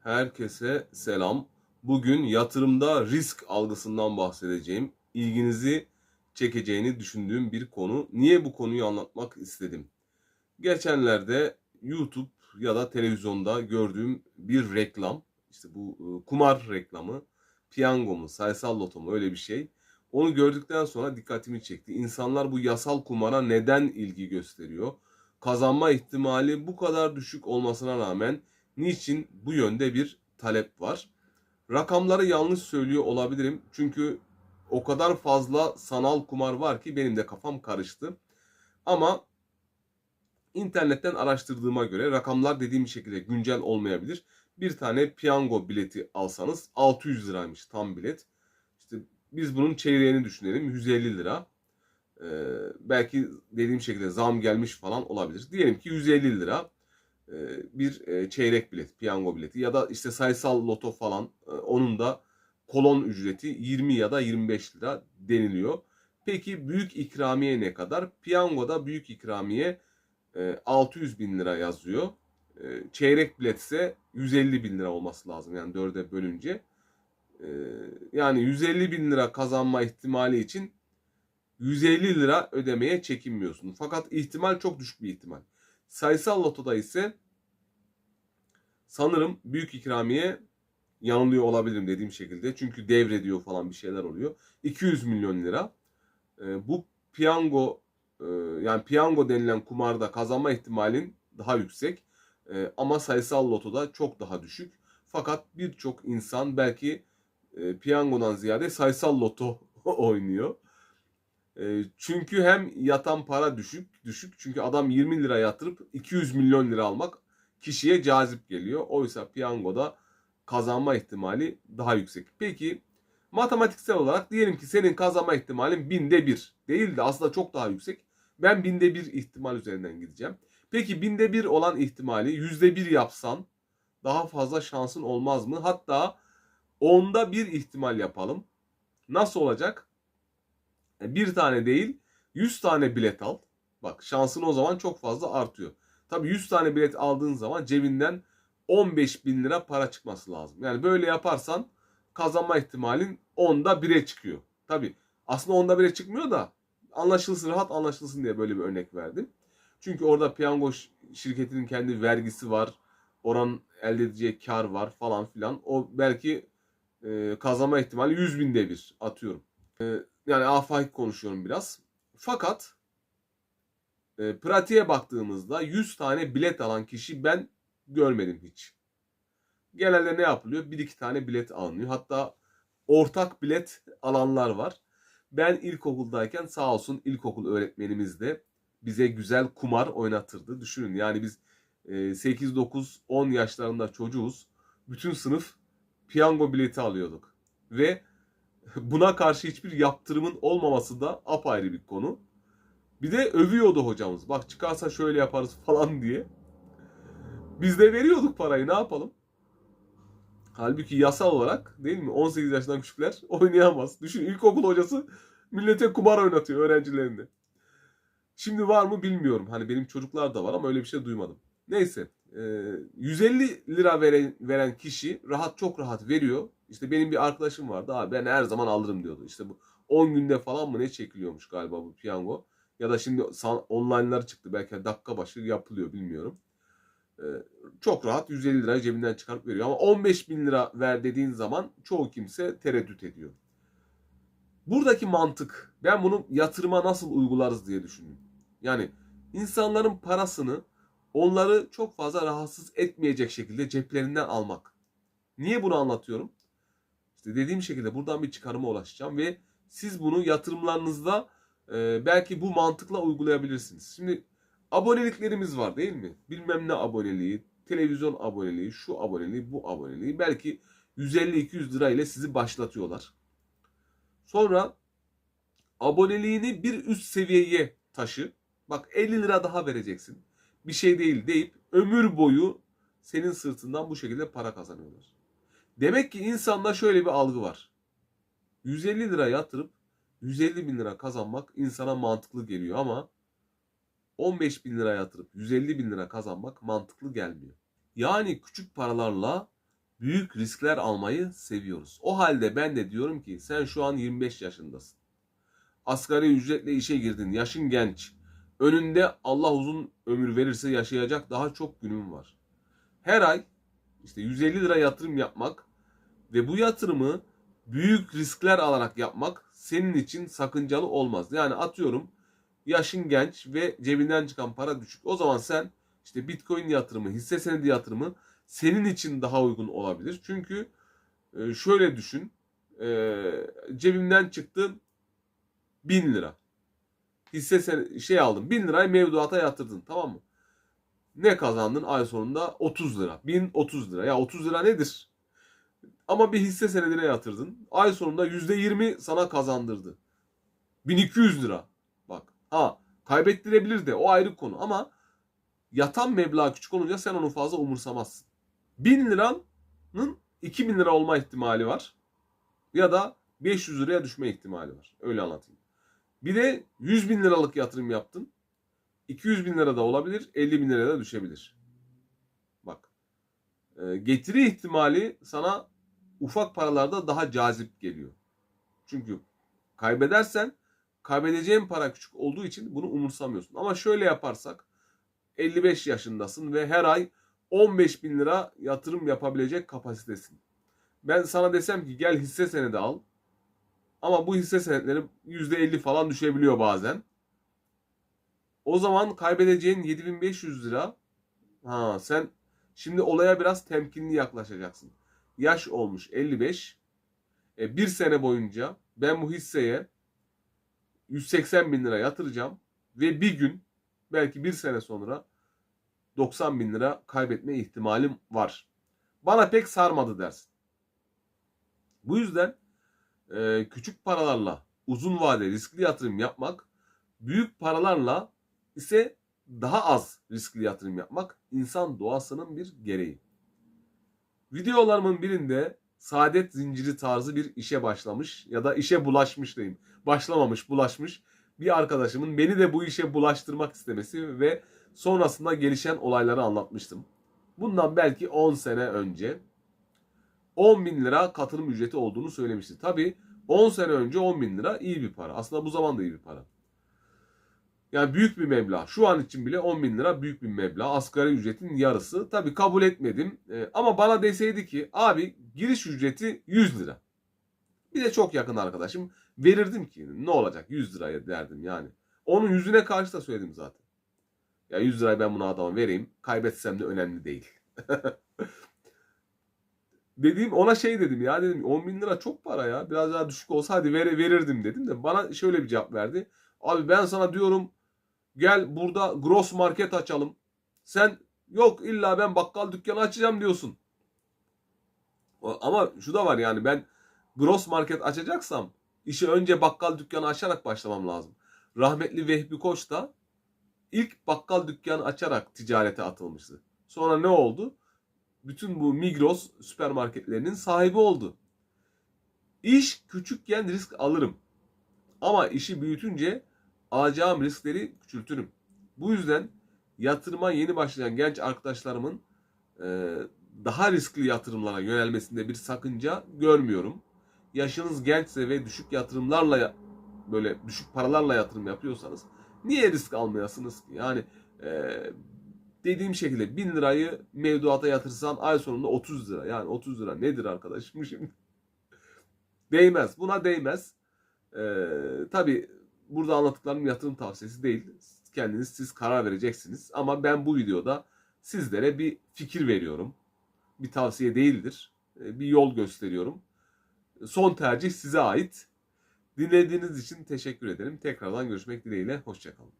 Herkese selam. Bugün yatırımda risk algısından bahsedeceğim. İlginizi çekeceğini düşündüğüm bir konu. Niye bu konuyu anlatmak istedim? Geçenlerde YouTube ya da televizyonda gördüğüm bir reklam. İşte bu e, kumar reklamı. Piyango mu, sayısal loto mu öyle bir şey. Onu gördükten sonra dikkatimi çekti. İnsanlar bu yasal kumara neden ilgi gösteriyor? Kazanma ihtimali bu kadar düşük olmasına rağmen niçin bu yönde bir talep var? Rakamları yanlış söylüyor olabilirim. Çünkü o kadar fazla sanal kumar var ki benim de kafam karıştı. Ama internetten araştırdığıma göre rakamlar dediğim şekilde güncel olmayabilir. Bir tane piyango bileti alsanız 600 liraymış tam bilet. İşte biz bunun çeyreğini düşünelim 150 lira. Ee, belki dediğim şekilde zam gelmiş falan olabilir. Diyelim ki 150 lira bir e, çeyrek bilet, piyango bileti ya da işte sayısal loto falan e, onun da kolon ücreti 20 ya da 25 lira deniliyor. Peki büyük ikramiye ne kadar? Piyangoda büyük ikramiye e, 600 bin lira yazıyor. E, Çeyrek bilet ise 150 bin lira olması lazım yani dörde bölünce. E, Yani 150 bin lira kazanma ihtimali için 150 lira ödemeye çekinmiyorsun. Fakat ihtimal çok düşük bir ihtimal. Sayısal lotoda ise sanırım büyük ikramiye yanılıyor olabilirim dediğim şekilde. Çünkü devrediyor falan bir şeyler oluyor. 200 milyon lira. E, bu piyango e, yani piyango denilen kumarda kazanma ihtimalin daha yüksek. E, ama sayısal lotoda çok daha düşük. Fakat birçok insan belki e, piyangodan ziyade sayısal loto oynuyor. E, çünkü hem yatan para düşük, düşük. Çünkü adam 20 lira yatırıp 200 milyon lira almak kişiye cazip geliyor. Oysa piyangoda kazanma ihtimali daha yüksek. Peki matematiksel olarak diyelim ki senin kazanma ihtimalin binde bir değil de aslında çok daha yüksek. Ben binde bir ihtimal üzerinden gideceğim. Peki binde bir olan ihtimali yüzde bir yapsan daha fazla şansın olmaz mı? Hatta onda bir ihtimal yapalım. Nasıl olacak? Bir tane değil 100 tane bilet al. Bak şansın o zaman çok fazla artıyor. Tabii 100 tane bilet aldığın zaman cebinden 15 bin lira para çıkması lazım. Yani böyle yaparsan kazanma ihtimalin onda 1'e çıkıyor. Tabii aslında onda 1'e çıkmıyor da anlaşılsın rahat anlaşılsın diye böyle bir örnek verdim. Çünkü orada piyango şirketinin kendi vergisi var. Oranın elde edeceği kar var falan filan. O belki e, kazanma ihtimali 100 binde bir atıyorum. E, yani afaki konuşuyorum biraz. Fakat e, pratiğe baktığımızda 100 tane bilet alan kişi ben görmedim hiç. Genelde ne yapılıyor? Bir iki tane bilet alınıyor. Hatta ortak bilet alanlar var. Ben ilkokuldayken sağ olsun ilkokul öğretmenimiz de bize güzel kumar oynatırdı. Düşünün yani biz e, 8, 9, 10 yaşlarında çocuğuz. Bütün sınıf piyango bileti alıyorduk. Ve buna karşı hiçbir yaptırımın olmaması da apayrı bir konu. Bir de övüyordu hocamız. Bak çıkarsa şöyle yaparız falan diye. Biz de veriyorduk parayı ne yapalım? Halbuki yasal olarak değil mi 18 yaşından küçükler oynayamaz. Düşün ilkokul hocası millete kumar oynatıyor öğrencilerinde. Şimdi var mı bilmiyorum. Hani benim çocuklar da var ama öyle bir şey duymadım. Neyse. e, 150 lira veren, veren kişi rahat çok rahat veriyor. İşte benim bir arkadaşım vardı. Abi ben her zaman alırım diyordu. İşte bu 10 günde falan mı ne çekiliyormuş galiba bu piyango. Ya da şimdi online'lar çıktı. Belki dakika başı yapılıyor bilmiyorum. Ee, çok rahat 150 lira cebinden çıkarıp veriyor. Ama 15 bin lira ver dediğin zaman çoğu kimse tereddüt ediyor. Buradaki mantık ben bunu yatırıma nasıl uygularız diye düşündüm. Yani insanların parasını onları çok fazla rahatsız etmeyecek şekilde ceplerinden almak. Niye bunu anlatıyorum? İşte dediğim şekilde buradan bir çıkarıma ulaşacağım ve siz bunu yatırımlarınızda e, belki bu mantıkla uygulayabilirsiniz. Şimdi aboneliklerimiz var değil mi? Bilmem ne aboneliği, televizyon aboneliği, şu aboneliği, bu aboneliği. Belki 150-200 lira ile sizi başlatıyorlar. Sonra aboneliğini bir üst seviyeye taşı. Bak 50 lira daha vereceksin. Bir şey değil deyip ömür boyu senin sırtından bu şekilde para kazanıyorlar. Demek ki insanda şöyle bir algı var. 150 lira yatırıp 150 bin lira kazanmak insana mantıklı geliyor ama 15 bin lira yatırıp 150 bin lira kazanmak mantıklı gelmiyor. Yani küçük paralarla büyük riskler almayı seviyoruz. O halde ben de diyorum ki sen şu an 25 yaşındasın. Asgari ücretle işe girdin. Yaşın genç. Önünde Allah uzun ömür verirse yaşayacak daha çok günün var. Her ay işte 150 lira yatırım yapmak ve bu yatırımı büyük riskler alarak yapmak senin için sakıncalı olmaz. Yani atıyorum yaşın genç ve cebinden çıkan para düşük. O zaman sen işte Bitcoin yatırımı, hisse senedi yatırımı senin için daha uygun olabilir. Çünkü e, şöyle düşün. e, Cebimden çıktı 1000 lira. Hisse sen şey aldın. 1000 lirayı mevduata yatırdın tamam mı? Ne kazandın ay sonunda? 30 lira. 1030 lira. Ya 30 lira nedir? Ama bir hisse senedine yatırdın. Ay sonunda %20 sana kazandırdı. 1200 lira. Bak. Ha kaybettirebilir de o ayrı konu ama yatan meblağ küçük olunca sen onu fazla umursamazsın. 1000 liranın 2000 lira olma ihtimali var. Ya da 500 liraya düşme ihtimali var. Öyle anlatayım. Bir de 100 bin liralık yatırım yaptın. 200 bin lira da olabilir, 50 bin liraya da düşebilir. Bak. e, Getiri ihtimali sana ufak paralarda daha cazip geliyor. Çünkü kaybedersen kaybedeceğin para küçük olduğu için bunu umursamıyorsun. Ama şöyle yaparsak 55 yaşındasın ve her ay 15 bin lira yatırım yapabilecek kapasitesin. Ben sana desem ki gel hisse senedi al. Ama bu hisse senetleri %50 falan düşebiliyor bazen. O zaman kaybedeceğin 7500 lira. Ha sen şimdi olaya biraz temkinli yaklaşacaksın. Yaş olmuş 55. E, bir sene boyunca ben bu hisseye 180 bin lira yatıracağım. Ve bir gün belki bir sene sonra 90 bin lira kaybetme ihtimalim var. Bana pek sarmadı dersin. Bu yüzden e, küçük paralarla uzun vade riskli yatırım yapmak, büyük paralarla ise daha az riskli yatırım yapmak insan doğasının bir gereği. Videolarımın birinde saadet zinciri tarzı bir işe başlamış ya da işe bulaşmış diyeyim. Başlamamış, bulaşmış bir arkadaşımın beni de bu işe bulaştırmak istemesi ve sonrasında gelişen olayları anlatmıştım. Bundan belki 10 sene önce 10 bin lira katılım ücreti olduğunu söylemişti. Tabi 10 sene önce 10 bin lira iyi bir para. Aslında bu zaman da iyi bir para. Yani büyük bir meblağ. Şu an için bile 10 bin lira büyük bir meblağ. Asgari ücretin yarısı. Tabi kabul etmedim. Ee, ama bana deseydi ki abi giriş ücreti 100 lira. Bir de çok yakın arkadaşım. Verirdim ki ne olacak 100 liraya derdim yani. Onun yüzüne karşı da söyledim zaten. Ya 100 lirayı ben buna adama vereyim. Kaybetsem de önemli değil. dediğim ona şey dedim ya dedim 10 bin lira çok para ya. Biraz daha düşük olsa hadi ver, verirdim dedim de bana şöyle bir cevap verdi. Abi ben sana diyorum gel burada gross market açalım. Sen yok illa ben bakkal dükkanı açacağım diyorsun. Ama şu da var yani ben gross market açacaksam işe önce bakkal dükkanı açarak başlamam lazım. Rahmetli Vehbi Koç da ilk bakkal dükkanı açarak ticarete atılmıştı. Sonra ne oldu? Bütün bu Migros süpermarketlerinin sahibi oldu. İş küçükken risk alırım. Ama işi büyütünce alacağım riskleri küçültürüm. Bu yüzden yatırıma yeni başlayan genç arkadaşlarımın e, daha riskli yatırımlara yönelmesinde bir sakınca görmüyorum. Yaşınız gençse ve düşük yatırımlarla böyle düşük paralarla yatırım yapıyorsanız niye risk almayasınız ki? Yani e, dediğim şekilde 1000 lirayı mevduata yatırsan ay sonunda 30 lira. Yani 30 lira nedir arkadaşım şimdi? değmez. Buna değmez. Ee, Tabi burada anlattıklarım yatırım tavsiyesi değil. Kendiniz siz karar vereceksiniz. Ama ben bu videoda sizlere bir fikir veriyorum. Bir tavsiye değildir. Bir yol gösteriyorum. Son tercih size ait. Dinlediğiniz için teşekkür ederim. Tekrardan görüşmek dileğiyle. Hoşçakalın.